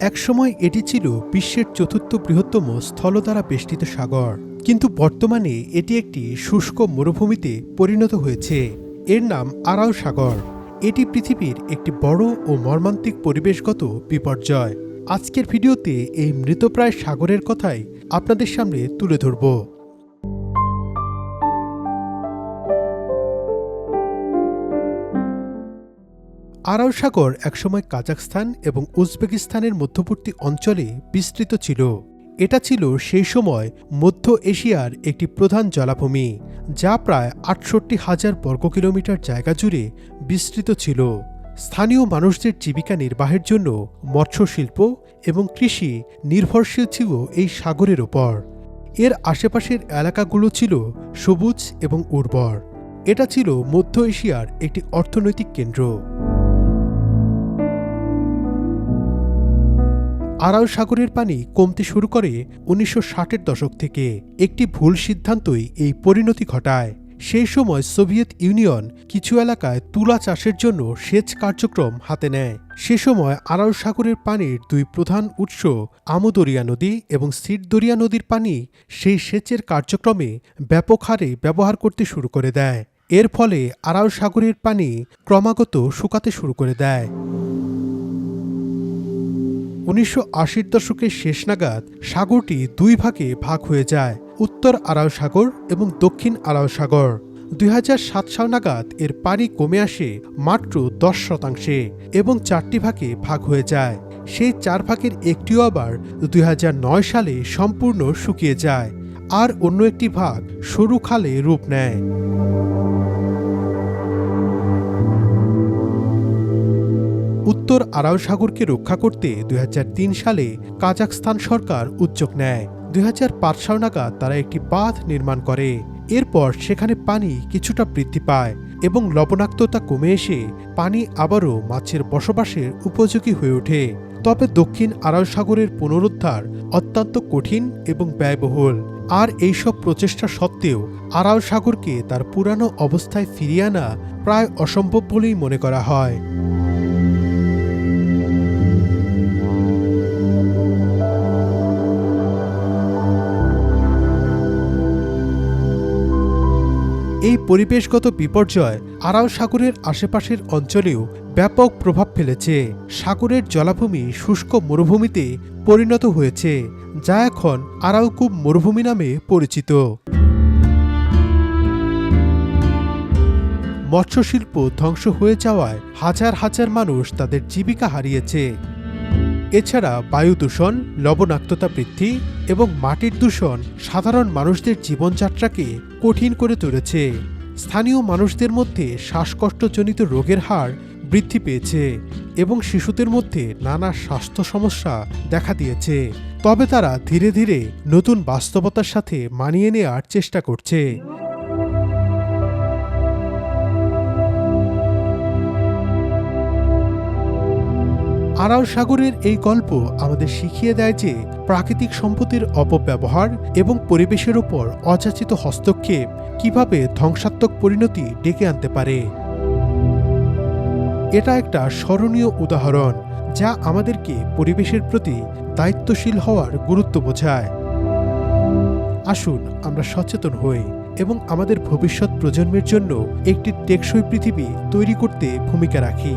একসময় এটি ছিল বিশ্বের চতুর্থ বৃহত্তম স্থল দ্বারা বেষ্টিত সাগর। কিন্তু বর্তমানে এটি একটি শুষ্ক মরুভূমিতে পরিণত হয়েছে। এর নাম আরাও সাগর। এটি পৃথিবীর একটি বড় ও মর্মান্তিক পরিবেশগত বিপর্যয়। আজকের ভিডিওতে এই মৃতপ্রায় সাগরের কথাই আপনাদের সামনে তুলে ধরব। আরাও সাগর একসময় কাজাকস্তান এবং উজবেকিস্তানের মধ্যবর্তী অঞ্চলে বিস্তৃত ছিল। এটা ছিল সেই সময় মধ্য এশিয়ার একটি প্রধান জলাভূমি, যা প্রায় আটষট্টি হাজার বর্গ কিলোমিটার জায়গা জুড়ে বিস্তৃত ছিল। স্থানীয় মানুষদের জীবিকা নির্বাহের জন্য মৎস্য শিল্প এবং কৃষি নির্ভরশীল ছিল এই সাগরের ওপর। এর আশেপাশের এলাকাগুলো ছিল সবুজ এবং উর্বর। এটা ছিল মধ্য এশিয়ার একটি অর্থনৈতিক কেন্দ্র। আরাল সাগরের পানি কমতে শুরু করে উনিশশো ষাটের দশক থেকে। একটি ভুল সিদ্ধান্তই এই পরিণতি ঘটায়। সেই সময় সোভিয়েত ইউনিয়ন কিছু এলাকায় তুলা চাষের জন্য সেচ কার্যক্রম হাতে নেয়। সে সময় আরাল সাগরের পানির দুই প্রধান উৎস আমদরিয়া নদী এবং সিটদরিয়া নদীর পানি সেই সেচের কার্যক্রমে ব্যাপক হারে ব্যবহার করতে শুরু করে দেয়। এর ফলে আরাল সাগরের পানি ক্রমাগত শুকাতে শুরু করে দেয়। উনিশশো আশির দশকের শেষ নাগাদ সাগরটি দুই ভাগে ভাগ হয়ে যায়, উত্তর আরাল সাগর এবং দক্ষিণ আরাল সাগর। দুই সাল নাগাদ এর পানি কমে আসে মাত্র দশ শতাংশে এবং চারটি ভাগে ভাগ হয়ে যায়। সেই চার ভাগের একটিও আবার দুই হাজার নয় সালে সম্পূর্ণ শুকিয়ে যায়, আর অন্য একটি ভাগ সরু খালে রূপ নেয়। উত্তর আরাল সাগরকে রক্ষা করতে দুই হাজার তিন সালে কাজাকস্তান সরকার উদ্যোগ নেয়। দুই সাল নাগাদ তারা একটি বাঁধ নির্মাণ করে। এরপর সেখানে পানি কিছুটা বৃদ্ধি পায় এবং লবণাক্ততা কমে এসে পানি আবারও মাছের বসবাসের উপযোগী হয়ে ওঠে। তবে দক্ষিণ আরাল সাগরের পুনরুদ্ধার অত্যন্ত কঠিন এবং ব্যয়বহুল। আর এইসব প্রচেষ্টা সত্ত্বেও আরাল সাগরকে তার পুরানো অবস্থায় ফিরিয়ে আনা প্রায় অসম্ভব বলেই মনে করা হয়। পরিবেশগত বিপর্যয় আরাল সাগরের আশেপাশের অঞ্চলেও ব্যাপক প্রভাব ফেলেছে। সাগরের জলাভূমি শুষ্ক মরুভূমিতে পরিণত হয়েছে, যা এখন আরাউকুব মরুভূমি নামে পরিচিত। মৎস্যশিল্প ধ্বংস হয়ে যাওয়ায় হাজার হাজার মানুষ তাদের জীবিকা হারিয়েছে। এছাড়া বায়ু দূষণ, লবণাক্ততা বৃদ্ধি এবং মাটির দূষণ সাধারণ মানুষদের জীবনযাত্রাকে কঠিন করে তুলেছে। স্থানীয় মানুষদের মধ্যে শ্বাসকষ্টজনিত রোগের হার বৃদ্ধি পেয়েছে এবং শিশুদের মধ্যে নানা স্বাস্থ্য সমস্যা দেখা দিয়েছে। তবে তারা ধীরে ধীরে নতুন বাস্তবতার সাথে মানিয়ে নেওয়ার চেষ্টা করছে। আরাল সাগরের এই গল্প আমাদের শিখিয়ে দেয় যে প্রাকৃতিক সম্পত্তির অপব্যবহার এবং পরিবেশের ওপর অযাচিত হস্তক্ষেপ কীভাবে ধ্বংসাত্মক পরিণতি ডেকে আনতে পারে। এটা একটা স্মরণীয় উদাহরণ যা আমাদেরকে পরিবেশের প্রতি দায়িত্বশীল হওয়ার গুরুত্ব বোঝায়। আসুন আমরা সচেতন হই এবং আমাদের ভবিষ্যৎ প্রজন্মের জন্য একটি টেকসই পৃথিবী তৈরি করতে ভূমিকা রাখি।